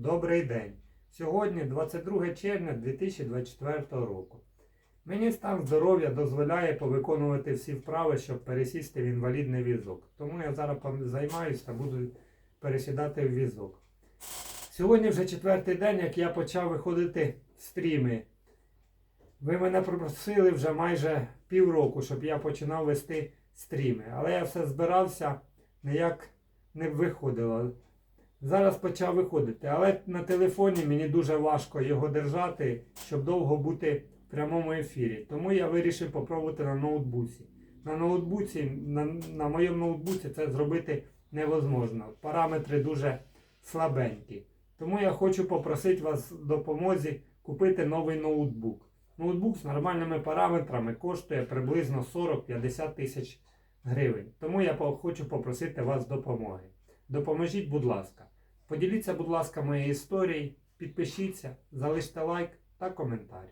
Добрий день! Сьогодні 22 червня 2024 року. Мені стан здоров'я дозволяє повиконувати всі вправи, щоб пересісти в інвалідний візок. Тому я зараз займаюся та буду пересідати в візок. Сьогодні вже четвертий день, як я почав виходити в стріми. Ви мене попросили вже майже півроку, щоб я починав вести стріми. Але я все збирався, ніяк не виходило. Зараз почав виходити, але на телефоні мені дуже важко його держати, щоб довго бути в прямому ефірі. Тому я вирішив попробувати на ноутбуці. На ноутбуці, на, на моєму ноутбуці це зробити невозможно. Параметри дуже слабенькі. Тому я хочу попросити вас допомозі купити новий ноутбук. Ноутбук з нормальними параметрами коштує приблизно 40-50 тисяч гривень. Тому я хочу попросити вас допомоги. Допоможіть, будь ласка. Поділіться, будь ласка, моєю історією, підпишіться, залиште лайк та коментар.